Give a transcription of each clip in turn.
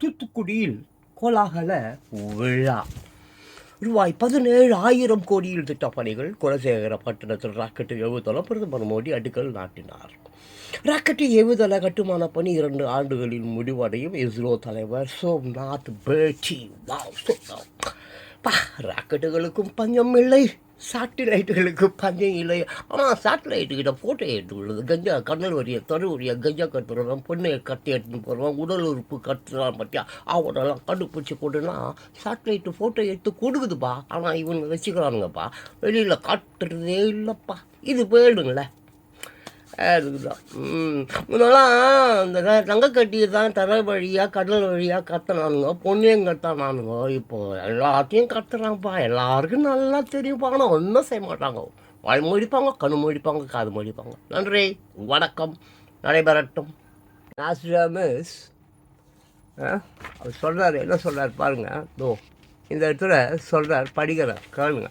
தூத்துக்குடியில் கோலாகல விழா. ரூபாய் பதினேழு ஆயிரம் கோடியில் திட்ட பணிகள் குலசேகர பட்டணத்தில் ராக்கெட்டு ஏவுதளம் பிரதமர் மோடி அடிக்கல் நாட்டினார். ராக்கெட்டு ஏவுதள கட்டுமான பணி இரண்டு ஆண்டுகளில் முடிவடையும். இஸ்ரோ தலைவர் சோம்நாத் பேட்டி. பா ராக்கெட்டுகளுக்கும் பஞ்சம் இல்லை. சாட்டிலைட்டுகளுக்கு பஞ்சம் இல்லை. ஆனால் சாட்டிலைட்டுக்கிட்ட ஃபோட்டோ எடுத்துக்கொள்ளுது கஞ்சா கண்ணல் வரிய தொடு வரிய கஞ்சா கட்டுறவன் பொண்ணை கட்டி எடுத்துன்னு போடுவான் உடல் உறுப்பு கட்டுறான் பற்றியா அவனெல்லாம் கண்டுபிடிச்சி கொடுனா சாட்டிலைட்டு ஃபோட்டோ எடுத்து கொடுக்குதுப்பா. ஆனால் இவங்க வச்சுக்கிறானுங்கப்பா வெளியில் காட்டுறதே இல்லைப்பா. இது போயிடுங்களே அதுதான். முன்னெல்லாம் இந்த தங்கக்கட்டியை தங்கக்கட்டி தான் தரை வழியாக கடல் வழியாக கத்துனானுங்க. பொண்ணையும் கத்தானானுங்க. இப்போ எல்லாத்தையும் கத்துறாங்கப்பா. எல்லாருக்கும் நல்லா தெரியும்ப்பா ஆனால் ஒன்றும் செய்ய மாட்டாங்க. வாய் மொழிப்பாங்க கண் மொழிப்பாங்க காது மொழிப்பாங்க நன்றி. வணக்கம். நடைபெறட்டும். நாசிராமிஸ் அவர் சொல்கிறார் என்ன சொல்கிறார் பாருங்க. தோ இந்த இடத்துல சொல்கிறார் படிக்கிறார் கேளுங்க.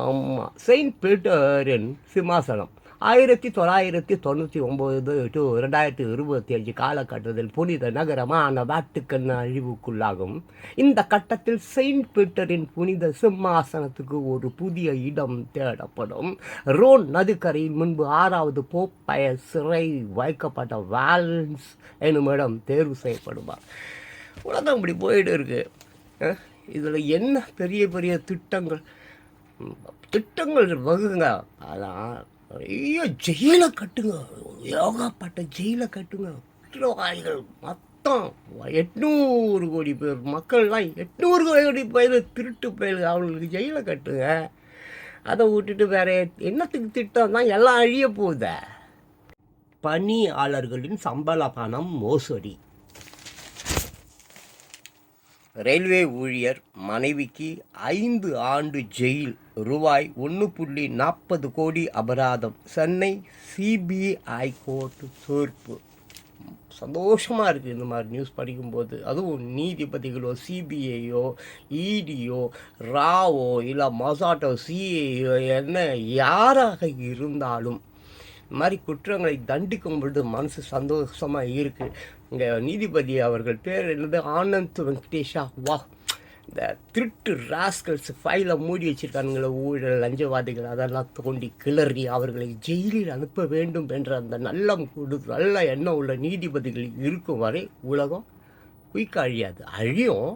ஆமாம் செயின்ட் பீட்டரின் சிம்மாசனம். ஆயிரத்தி தொள்ளாயிரத்தி தொண்ணூற்றி ஒம்பது டு ரெண்டாயிரத்தி இருபத்தி அஞ்சு காலகட்டத்தில் புனித நகரமான வாட்டுக்கன் அழிவுக்குள்ளாகும். இந்த கட்டத்தில் செயின்ட் பீட்டரின் புனித சிம்மாசனத்துக்கு ஒரு புதிய இடம் தேடப்படும். ரோன் நதிக்கரையின் முன்பு ஆறாவது போப்பய சிறை வைக்கப்பட்ட வேலன்ஸ் எனும் இடம் தேர்வு செய்யப்படுவார். உலகம் இப்படி போயிட்டு இருக்கு. இதில் என்ன பெரிய பெரிய திட்டங்கள்? திட்டங்கள் வகுங்க. அதான் நிறைய ஜெயிலை கட்டுங்க. யோகாப்பட்ட ஜெயிலை கட்டுங்க. குற்றவாளிகள் மொத்தம் எட்நூறு கோடி பேர் மக்கள்லாம் எட்நூறு கோடி பேர் திருட்டு பேர் அவங்களுக்கு ஜெயிலை கட்டுங்க. அதை விட்டுட்டு வேற என்னத்துக்கு திட்டம் தான்? எல்லாம் அழிய போகுத. பணியாளர்களின் சம்பள பணம் மோசடி. ரயில்வே ஊழியர் மனைவிக்கு ஐந்து ஆண்டு ஜெயில் ரூபாய் ஒன்று புள்ளி நாற்பது கோடி அபராதம் சென்னை சிபிஐ கோர்ட்டு தீர்ப்பு. சந்தோஷமாக இருக்குது இந்த மாதிரி நியூஸ் படிக்கும்போது. அதுவும் நீதிபதிகளோ சிபிஐயோ இடியோ ராவோ இல்லை மொசாட்டோ சிஏயோ என்ன யாராக இருந்தாலும் இது மாதிரி குற்றங்களை தண்டிக்கும் பொழுது மனசு சந்தோஷமாக இருக்குது இங்கே நீதிபதி அவர்கள் பேர் என்னது? ஆனந்த் வெங்கடேஷா. வா. இந்த திருட்டு ராஸ்கல்ஸ் ஃபைலை மூடி வச்சிருக்கானுங்களே ஊழல் லஞ்சவாதிகள் அதெல்லாம் தோண்டி கிளறி அவர்களை ஜெயிலில் அனுப்ப வேண்டும் என்ற அந்த நல்லம் கொடு நல்ல எண்ணம் உள்ள நீதிபதிகள் இருக்கும் வரை உலகம் குயிக்காக அழியாது அழியும்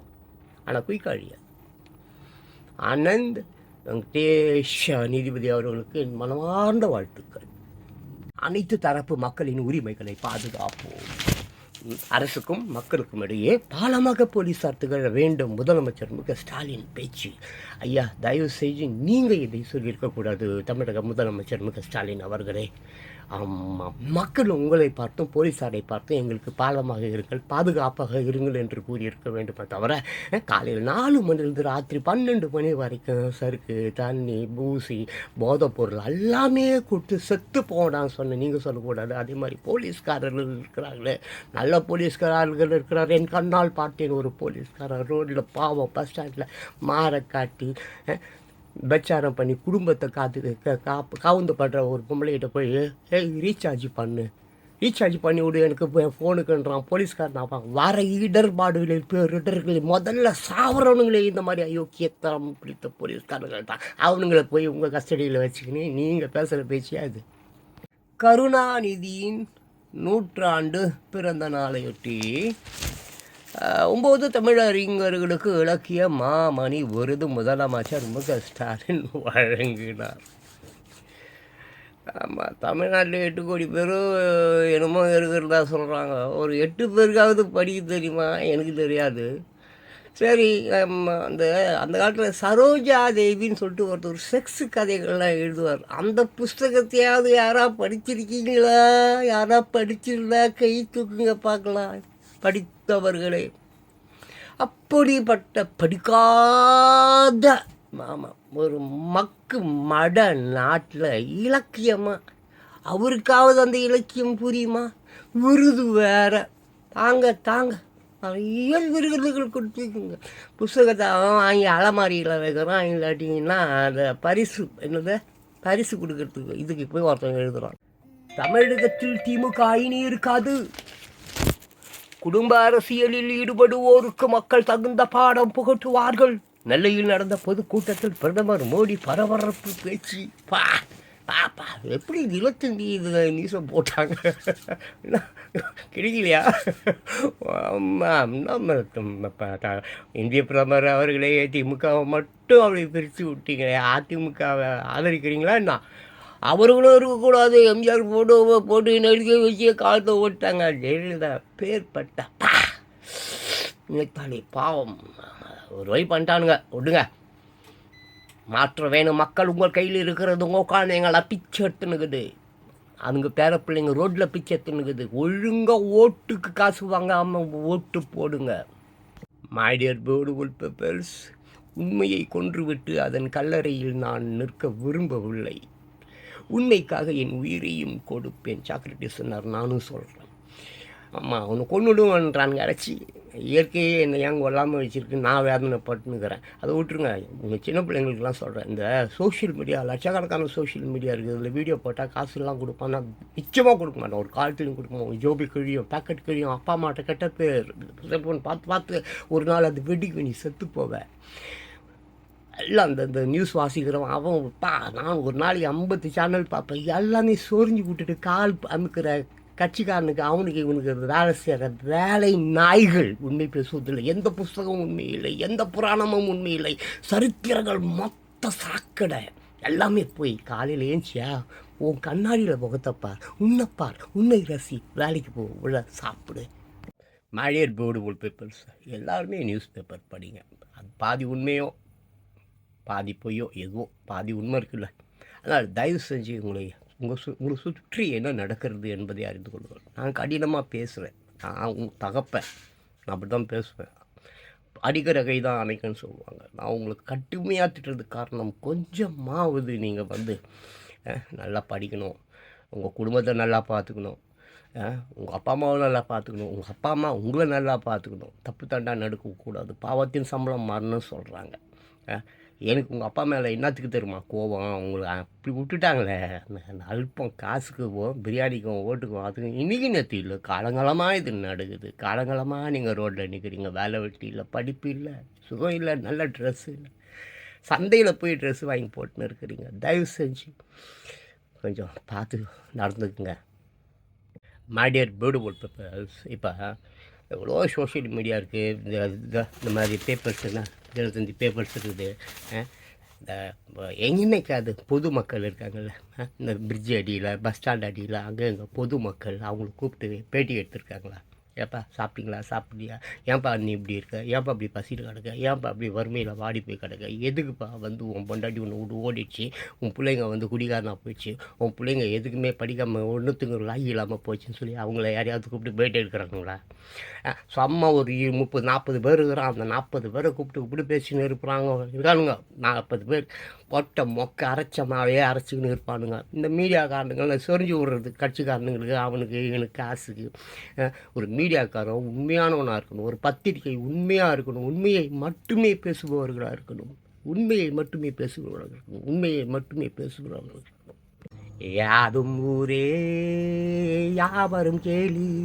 ஆனால் குயிக்காக அழியாது ஆனந்த் வெங்கடேஷ் நீதிபதி அவர்களுக்கு என் மனமார்ந்த வாழ்த்துக்கள். அனைத்து தரப்பு மக்களின் உரிமைகளை பாதுகாப்போம். அரசுக்கும் மக்களுக்கும் இடையே பாலமாக போலீசார் திகழ வேண்டும். முதலமைச்சர் மு க ஸ்டாலின் பேச்சு. ஐயா தயவு செய்து நீங்கள் இதை சொல்லியிருக்கக்கூடாது தமிழக முதலமைச்சர் மு க ஸ்டாலின் அவர்களே. ஆமாம் மக்கள் உங்களை பார்த்தும் போலீஸாரை பார்த்தும் எங்களுக்கு பாலமாக இருங்கள் பாதுகாப்பாக இருங்கள் என்று கூறியிருக்க வேண்டுமே தவிர காலையில் நாலு மணிலிருந்து ராத்திரி பன்னெண்டு மணி வரைக்கும் சறுக்கு தண்ணி பூசி போதைப் பொருள் எல்லாமே கொடுத்து செத்து போனான்னு சொன்ன நீங்கள் சொல்லக்கூடாது. அதே மாதிரி போலீஸ்காரர்கள் இருக்கிறாங்களே. நல்ல போலீஸ்காரர்கள் இருக்கிறார். என் கண்ணால் பார்த்தேன் ஒரு போலீஸ்காரர். ரோட்டில் பாவம் பஸ் ஸ்டாண்டில் மாற காட்டி பிரச்சாரம் பண்ணி குடும்பத்தை காத்து க- காப்பு காவுந்து படுற ஒரு பொம்பளைகிட்ட போய் ஏய் ரீசார்ஜ் பண்ணு. ரீசார்ஜ் பண்ணி விடு எனக்கு ஃபோனுக்குன்றான் போலீஸ்காரன் ஆப்பாங்க வர இடர்பாடுகளில் பேரிடர்களில் முதல்ல சாவரவனுங்களே இந்த மாதிரி அயோக்கியத்தனம் பிடித்த போலீஸ்காரர்கள் தான் அவனுங்களை போய் உங்கள் கஸ்டடியில் வச்சுக்கின்னு நீங்கள் பேசுகிற பேச்சியா இது? கருணாநிதியின் நூற்றாண்டு பிறந்த நாளையொட்டி ஒம்பது தமிழறிஞர்களுக்கு இலக்கிய மாமணி விருது முதலமைச்சர் மு க ஸ்டாலின் வழங்கினார். ஆமாம் தமிழ்நாட்டில் எட்டு கோடி பேர் என்னமோ இருக்கிறதா சொல்கிறாங்க ஒரு எட்டு பேருக்காவது படிக்க தெரியுமா? எனக்கு தெரியாது. சரி அந்த அந்த காலத்தில் சரோஜா தேவின்னு சொல்லிட்டு ஒருத்தர் செக்ஸ் கதைகள்லாம் எழுதுவார். அந்த புஸ்தகத்தையாவது யாராக படிச்சிருக்கீங்களா? யாராக படிச்சிருந்தா கை தூக்குங்க பார்க்கலாம். படித்தவர்களே. அப்படிப்பட்ட படிக்காத ஆமாம் ஒரு மக்கு மட நாட்டில் இலக்கியமாக அவருக்காவது அந்த இலக்கியம் புரியுமா? விருது வேற. தாங்க தாங்க. நிறைய விருதுகள் கொடுத்துருக்குங்க. புஸ்தகத்தை அவன் வாங்கி அலமாரியில் வைக்கிறான் இல்லாட்டிங்கன்னா அந்த பரிசு என்னது? பரிசு கொடுக்கறதுக்கு இதுக்கு போய் ஒருத்தன் எழுதுறான். தமிழகத்தில் திமுக அயினி இருக்காது. குடும்ப அரசியலில் ஈடுபடுவோருக்கு மக்கள் தகுந்த பாடம் புகட்டுவார்கள். நெல்லையில் நடந்த பொதுக்கூட்டத்தில் பிரதமர் மோடி பரபரப்பு பேச்சு. பா பாப்பா எப்படி இருபத்தஞ்சி இது நியூஸை போட்டாங்க? என்ன, கிடைக்கலையா ஆமாம், நம்ம இந்திய பிரதமர் அவர்களே திமுகவை மட்டும் அப்படி பிரித்து விட்டீங்களே அதிமுகவை ஆதரிக்கிறீங்களா என்ன? அவர்களும் இருக்கக்கூடாது எம்ஜிஆர் போட்டு போட்டு நடிக்க வச்சு காலத்தை ஓட்டாங்க ஜெயலலிதா பேர்பட்ட பா. நினைத்தாலே பாவம். ஒரு வழி பண்ணிட்டானுங்க. விடுங்க. மாற்றம் வேணும். மக்கள் உங்கள் கையில் இருக்கிறது உட்காந்து எங்களை பிச்சை எடுத்துனுக்குது அதுங்க பேர பிள்ளைங்க ரோட்டில் பிச்சை எடுத்துனுக்குது ஒழுங்காக ஓட்டுக்கு காசு வாங்காமல் ஓட்டு போடுங்க. மைடியர் பியூட்டிஃபுல் பீப்பிள்ஸ் உண்மையை கொன்றுவிட்டு அதன் கல்லறையில் நான் நிற்க விரும்பவில்லை. உண்மைக்காக என் உயிரையும் கொடுப்பேன். சாக்ரட்டிஸ் சொன்னார் நானும் சொல்கிறேன் ஆமாம் அவனை கொண்டுடுவான்றானுங்க அரைச்சி இயற்கையே என்னை ஏன் கொல்லாமல் வச்சுருக்கு? நான் வேதனைப்பட்டுனுக்கிறேன் அதை விட்டுருங்க. உங்கள் சின்ன பிள்ளைங்களுக்குலாம் சொல்கிறேன் இந்த சோஷியல் மீடியா லட்சக்கணக்கான சோஷியல் மீடியா இருக்குது இதில் வீடியோ போட்டால் காசுலாம் கொடுப்பான். நான் நிச்சயமாக கொடுக்க மாட்டேன். ஒரு காலத்துலையும் கொடுப்போம் ஜோபி கிழியும் பேக்கெட் கிழியும் அப்பா அம்மாட்ட கெட்ட பேர் செல்ஃபோன் பார்த்து பார்த்து ஒரு நாள் அது வெடிக்கு நீ செத்து போவேன் எல்லாம் அந்த இந்த நியூஸ் வாசிக்கிறவன் அவன் பா நான் ஒரு நாளைக்கு ஐம்பத்து சேனல் பார்ப்பேன். எல்லாமே சொரிஞ்சு விட்டுட்டு கால் அமுக்கிற கட்சிக்காரனுக்கு அவனுக்கு இவனுக்கு வேலை செய்கிற வேலை நாய்கள். உண்மை பேசுவதில்லை. எந்த புஸ்தகமும் உண்மை இல்லை. எந்த புராணமும் உண்மை இல்லை. சரித்திரங்கள் மொத்த சாக்கடை. எல்லாமே போய் காலையில் ஏஞ்சியா? உன் கண்ணாடியில் முகத்தைப்பார் உன்னைப்பார் உன்னை ரசி. வேலைக்கு போ. உள்ள சாப்பிடு. மழையர் பியூட்டிஃபுல் பேப்பர்ஸ். எல்லாருமே நியூஸ் பேப்பர் படிங்க. அது பாதி உண்மையோ? பாதி பொய்யோ எதுவோ பாதி உண்மை இருக்குல்ல. அதனால் தயவு செஞ்சு உங்களை உங்கள் சு உங்களை சுற்றி என்ன நடக்கிறது என்பதை அறிந்து கொள்ளுங்கள். நான் கடினமாக பேசுகிறேன் நான் உங்க தகப்பேன். நான் அப்படி தான் பேசுவேன். அடிக்கிற கை தான் அணைக்கன்னு சொல்லுவாங்க. நான் உங்களுக்கு கட்டுமையாக திட்டுறதுக்கு காரணம் கொஞ்சமாவது நீங்கள் வந்து நல்லா படிக்கணும். உங்கள் குடும்பத்தை நல்லா பார்த்துக்கணும். உங்கள் அப்பா அம்மாவை நல்லா பார்த்துக்கணும். உங்கள் அப்பா அம்மா உங்களை நல்லா பார்த்துக்கணும். தப்பு தண்டா நடக்கக்கூடாது. பாவத்தின் சம்பளம் மாறணும்னு சொல்கிறாங்க எனக்கு உங்கள் அப்பா மேலே என்னத்துக்கு தெரியுமா? கோபம் அவங்களை அப்படி விட்டுட்டாங்களே. அந்த காசுக்கு போ பிரியாணிக்கும் ஓட்டுக்கும் அதுக்கும். இன்றைக்கி நேற்று இல்லை. காலங்காலமாக இது நடக்குது. காலங்காலமாக நீங்கள் ரோட்டில் நிற்கிறீங்க வேலை வெட்டி இல்லை படிப்பு இல்லை சுகம் இல்லை நல்ல ட்ரெஸ்ஸு இல்லை. சந்தையில் போய் ட்ரெஸ் வாங்கி போட்டுன்னு இருக்கிறீங்க. தயவு செஞ்சு கொஞ்சம் பார்த்து நடந்துக்குங்க. மாடியர் பியூட்டிஃபுல் பேப்பர்ஸ் இப்போ எவ்வளோ சோஷியல் மீடியா இருக்குது இந்த இந்த- இந்த மாதிரி பேப்பர்ஸ் எல்லாம் இருபத்தஞ்சி பேப்பர்ஸ் இருக்குது. இந்த எங்கேனைக்காது பொதுமக்கள் இருக்காங்கல்ல? அஹ், இந்த பிரிட்ஜ் அடியில் பஸ் ஸ்டாண்ட் அடியில் அங்கே இங்கே பொதுமக்கள் அவங்கள கூப்பிட்டு பேட்டி எடுத்திருக்காங்களா? ஏப்பா சாப்பிட்டீங்களா? சாப்பிட்டியா ஏன்ப்பா நீ இப்படி இருக்க? ஏன்ப்பா அப்படி பசியில் கிடக்க? ஏன்ப்பா அப்படி வறுமையில் வாடி போய் கிடக்க? எதுக்குப்பா வந்து உன் பொண்டாட்டி ஒன்று விட்டு ஓடிடுச்சு? உன் பிள்ளைங்க வந்து குடிகாரனா போயிடுச்சு. உன் பிள்ளைங்க எதுக்குமே படிக்காமல் ஒன்றுத்துக்கு ஒரு லாகி இல்லாமல் போச்சுன்னு சொல்லி அவங்கள யாரையாவது கூப்பிட்டு பேட்டி எடுக்கிறாங்களா? செம்ம சும்மா ஒரு முப்பது நாற்பது பேர் இருக்கிறான். அந்த நாற்பது பேரை கூப்பிட்டு கூப்பிட்டு பேசின்னு இருப்பாங்க. இருக்கானுங்க. நாற்பது பேர். பொட்டை மொக்க அரைச்சமாவே அரைச்சிக்கின்னு இருப்பானுங்க. இந்த மீடியாக்காரனுங்களை சொரிஞ்சு விடுறது கட்சிக்காரனுங்களுக்கு அவனுக்கு இவனுக்கு காசுக்கு. ஒரு மீ மீடியாக்காரன் உண்மையானவனாக இருக்கணும். ஒரு பத்திரிகை உண்மையாக இருக்கணும். உண்மையை மட்டுமே பேசுபவர்களாக இருக்கணும். உண்மையை மட்டுமே பேசுபவர்களாக இருக்கணும். உண்மையை மட்டுமே பேசுபவர்கள் இருக்கணும். யாதும் ஊரே யாவரும் கேலி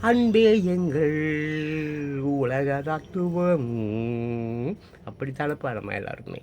அன்பே எங்கள் உலக தத்துவம் அப்படித்தானப்பா நம்ம எல்லாருமே.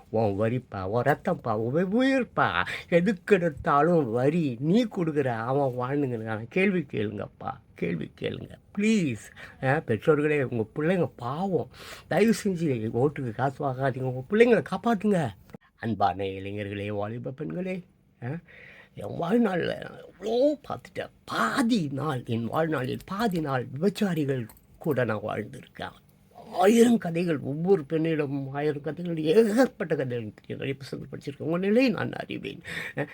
உன் வரிப்பா உன் ரத்தம்ப்பா உன் உயிர்ப்பா. எதுக்கு எடுத்தாலும் வரி நீ கொடுக்குற அவன் வாழ்ந்துங்கிறான் கேள்வி கேளுங்கப்பா கேள்வி கேளுங்க. ப்ளீஸ் பெற்றோர்களே உங்கள் பிள்ளைங்க பாவம். தயவு செஞ்சு ஓட்டுக்கு காசு வாங்காதீங்க உங்கள் பிள்ளைங்களை காப்பாற்றுங்க அன்பான இளைஞர்களே வாலிப பெண்களே ஆ, என் வாழ்நாளில் எவ்வளோ பார்த்துட்டேன். பாதி நாள் என் வாழ்நாளில் பாதி நாள் விபச்சாரிகள் கூட நான் வாழ்ந்திருக்கேன். ஆயிரம் கதைகள் ஒவ்வொரு பெண்ணிடமும் ஆயிரம் கதைகள் ஏகப்பட்ட கதைகள் தெரியும் நிறைய புத்தகங்கள் படிச்சிருக்கேன் உங்கள் நிலையை நான் அறிவேன்.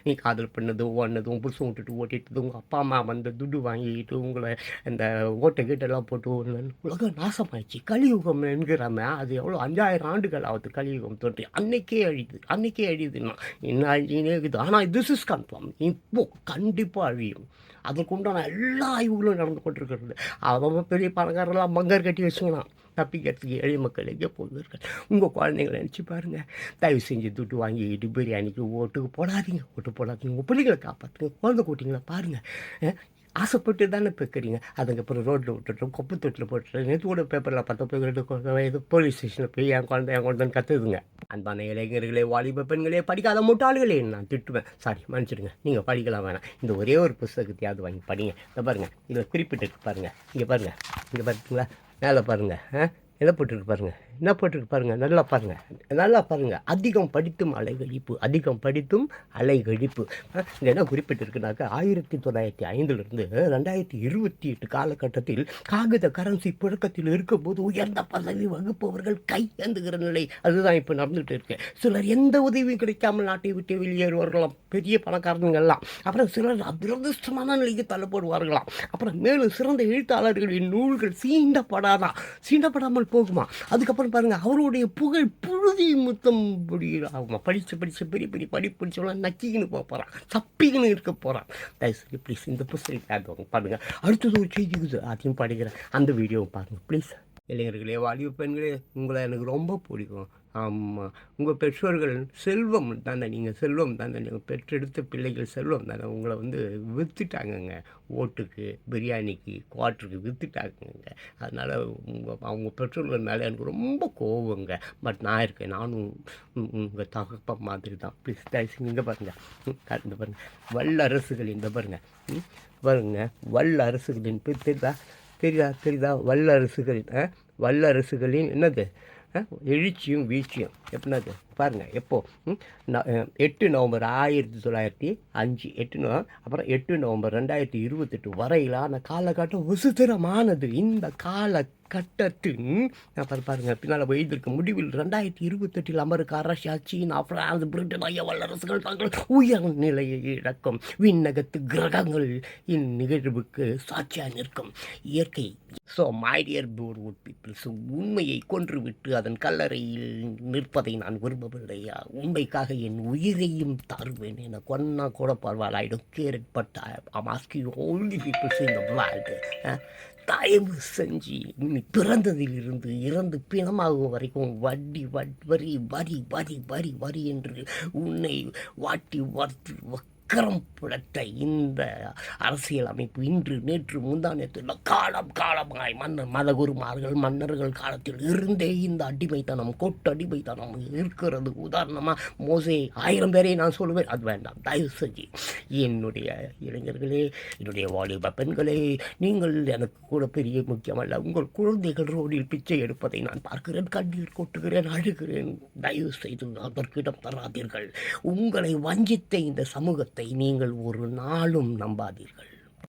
நீ காதல் பண்ணதும் ஓடினதும் புருஷன் விட்டுட்டு ஓட்டிட்டு உங்கள் அப்பா அம்மா வந்து துட்டு வாங்கிட்டு உங்களை இந்த ஓட்டை கீட்டெல்லாம் போட்டு ஓடுனது. உலகம் நாசமாயிடுச்சு. கலியுகம் என்கிறாம அது எவ்வளோ அஞ்சாயிரம் ஆண்டுகள் ஆகுது கலியுகம் தோன்றி அன்னைக்கே அழியுது அன்னைக்கே அழியுதுன்னா என்ன அழிஞ்சினே இருக்குது ஆனால் திஸ் இஸ் கன்ஃபார்ம் இப்போ கண்டிப்பாக அழியும். அதற்குண்டான எல்லா ஆய்வுகளும் நடந்து கொண்டிருக்கிறது. அவன் பெரிய பணக்காரெல்லாம் மங்கர் கட்டி வச்சுக்கலாம் தப்பிக்கிறதுக்கு ஏழை மக்கள் எங்கே போவீர்கள் உங்கள் குழந்தைங்களை நினச்சி பாருங்கள் தயவு செஞ்சு துட்டு வாங்கிக்கிட்டு பிரியாணிக்கு ஓட்டுக்கு போடாதீங்க ஓட்டு போடாதீங்க உங்கள் பிள்ளைங்களை காப்பாற்றுங்க குழந்தை கூட்டிங்களை பாருங்கள் ஆசைப்பட்டு தானே பெக்கிறீங்க அதுக்கப்புறம் ரோட்டில் விட்டுட்டோம் கொப்பு தொட்டில் போட்டுட்டு நேற்று கூட பேப்பரில் பத்து பேர் இது போலீஸ் ஸ்டேஷனில் போய் என் குழந்தை என் குழந்தைன்னு கத்துதுங்க அன்பான இளைஞர்களே வாலிப பெண்களே படிக்காத முட்டாள்களே நான் திட்டுவேன் சாரி மன்னிச்சிடுங்க நீங்கள் படிக்கலாம் வேணாம் இந்த ஒரே ஒரு புஸ்தகத்தையாவது வாங்கி படிங்க இதை பாருங்கள் இதில் குறிப்பிட்டு பாருங்கள் இங்கே பாருங்கள் இங்கே பார்த்தீங்களா மேலே பாருங்கள் ஆ? எதை பாருங்கள் என்ன போட்டிருக்கு பாருங்கள் நல்லா பாருங்கள் நல்லா பாருங்கள் அதிகம் படித்தும் அலைகழிப்பு அதிகம் படித்தும் அலைகழிப்பு. என்ன குறிப்பிட்டிருக்குனாக்கா ஆயிரத்தி தொள்ளாயிரத்தி ஐந்திலிருந்து ரெண்டாயிரத்தி இருபத்தி எட்டு காலகட்டத்தில் காகித கரன்சி புழக்கத்தில் இருக்கும்போது உயர்ந்த பதவி வகுப்பவர்கள் கையேந்துகிற நிலை அதுதான் இப்போ நடந்துகிட்டு இருக்கு. சிலர் எந்த உதவியும் கிடைக்காமல் நாட்டை விட்டு வெளியேறுவார்களாம். பெரிய பணக்காரங்கள்லாம் அப்புறம் சிலர் அதிரதிருஷ்டமான நிலைக்கு தள்ளப்படுவார்களாம். அப்புறம் மேலும் சிறந்த எழுத்தாளர்களின் நூல்கள் சீண்டப்படாதான் சீண்டப்படாமல் போகுமா? அதுக்கப்புறம் பாருங்கள் அவருடைய புகழ் புழுதி முத்தம் ஆகுமா படித்து படித்து பெரிய பெரிய படிப்பு படிச்சவங்களாம் நக்கிக்கின்னு போக போகிறான் தப்பிக்கின்னு இருக்க போகிறான் தயவுசெய்து ப்ளீஸ் இந்த புஸ்தகத்தை பாருங்கள் அடுத்தது ஒரு செய்தி இருக்குது அதையும் படிக்கிறேன். அந்த வீடியோவை பாருங்கள் ப்ளீஸ் இளைஞர்களே வாலிப பெண்களே உங்களை எனக்கு ரொம்ப பிடிக்கும். ஆமாம் உங்கள் பெற்றோர்கள் செல்வம் தானே நீங்கள் செல்வம் தானே நீங்கள் பெற்றெடுத்த பிள்ளைகள் செல்வம் தானே உங்களை வந்து விற்றுட்டாங்கங்க ஓட்டுக்கு பிரியாணிக்கு குவாட்டருக்கு விற்றுட்டாங்கங்க அதனால் உங்கள் அவங்க பெற்றோர்கள் மேலே எனக்கு ரொம்ப கோவங்க. பட் நான் இருக்கேன் நானும் உங்கள் தகப்ப மாதிரி தான் ப்ளீஸ் தயவுசெய்து இங்கே பாருங்கள் ம், இந்த பாருங்கள் வல்லரசுகள் இந்த பாருங்கள் ம், பாருங்க. வல்லரசுகளின் தெரியுதா? தெரியுதா? தெரியுதா? வல்லரசுகளின் வல்லரசுகளின் என்னது? எழுச்சியும் வீழ்ச்சியும். எப்படின்னாது பாருங்கள் எப்போது ந- எட்டு நவம்பர் ஆயிரத்தி தொள்ளாயிரத்தி அஞ்சு எட்டு நவ அப்புறம் எட்டு நவம்பர் ரெண்டாயிரத்தி இருபத்தெட்டு வரையிலான காலகட்டம் விசித்திரமானது. இந்த காலகட்டத்தின் நான் பாரு பாருங்க பின்னால் எழுதியிருக்க முடிவில் ரெண்டாயிரத்தி இருபத்தெட்டில் அமெரிக்கா ரஷ்யா சீனா பிரான்ஸ் பிரிட்டன் ஐய வல்லரசுகள் தங்கள் உயர்நிலையை இழக்கும். விண்ணகத்து கிரகங்கள் இந்நிகழ்வுக்கு சாட்சியாக நிற்கும். இயற்கை ஸோ மைடியர் போர்வுட் பீப்புள்ஸ் உண்மையை கொன்றுவிட்டு அதன் கல்லறையில் நிற்பதை நான் விரும்பவில்லையா? உண்மைக்காக என் உயிரையும் தருவேன் என கொன்னா கூட பரவாயில்ல I don't care it but asking only peoples world தயவு செஞ்சு நீ பிறந்ததிலிருந்து இறந்து பிணமாகும் வரைக்கும் வட்டி வட் வரி வரி வரி வரி வரி என்று உன்னை வாட்டி வாட்டி வக்கரம் புழட்ட இந்த அரசியல் அமைப்பு இன்று நேற்று முந்தானத்தில் காலம் காலமாய் மன்னர் மதகுருமார்கள் மன்னர்கள் காலத்தில் இருந்தே இந்த அடிமைத்தனம் கொட்டு அடிமைத்தனம் இருக்கிறது. உதாரணமாக மோசே ஆயிரம் பேரை நான் சொல்லுவேன் அது வேண்டாம். தயவு செஞ்சு என்னுடைய இளைஞர்களே என்னுடைய வாலிப பெண்களே நீங்கள் எனக்கு கூட பெரிய முக்கியமல்ல உங்கள் குழந்தைகள் ரோடில் பிச்சை எடுப்பதை நான் பார்க்கிறேன். கண்ணீர் கொட்டுகிறேன் அழுகிறேன். தயவு செய்து அதற்கிடம் தராதீர்கள். உங்களை வஞ்சித்த இந்த சமூகத்தை நீங்கள் ஒரு நாளும் நம்பாதீர்கள்.